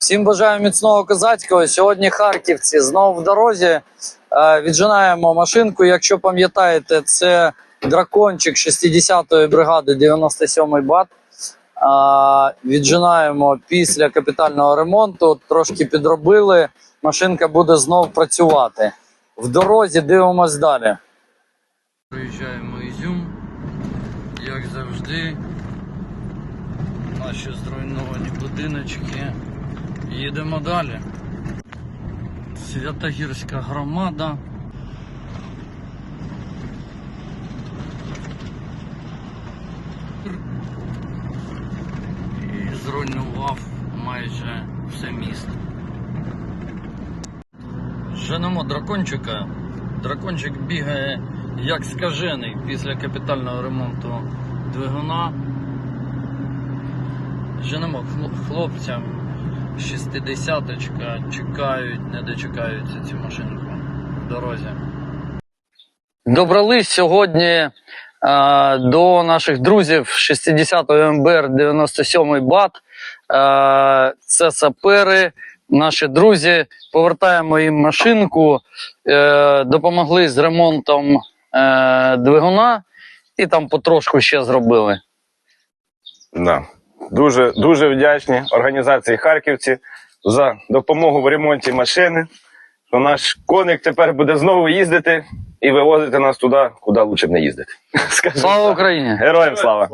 Всім бажаю міцного козацького. Сьогодні харківці знову в дорозі. Е, Віджинаємо машинку. Якщо пам'ятаєте, це дракончик 60-ї бригади 97-й бат. Е, Віджинаємо після капітального ремонту. Трошки підробили. Машинка буде знов працювати. В дорозі дивимось далі. Приїжджаємо Ізюм, як завжди. Наші зруйновані будиночки. Їдемо далі. Святогірська громада. І зруйнував майже все місто. Женемо дракончика. Дракончик бігає як скажений після капітального ремонту двигуна. Женемо хлопцям 60-очка чекають, не дочекаються цю машинку в дорозі. Добрались сьогодні е, до наших друзів 60-ї МБР 97-й БАТ. Е, це сапери, наші друзі. Повертаємо їм машинку, е, допомогли з ремонтом е, двигуна і там потрошку ще зробили. Да. Дуже, дуже вдячні організації Харківці за допомогу в ремонті машини. То наш коник тепер буде знову їздити і вивозити нас туди, куди лучше б не їздити. Скажу Слава так. Україні! Героям слава!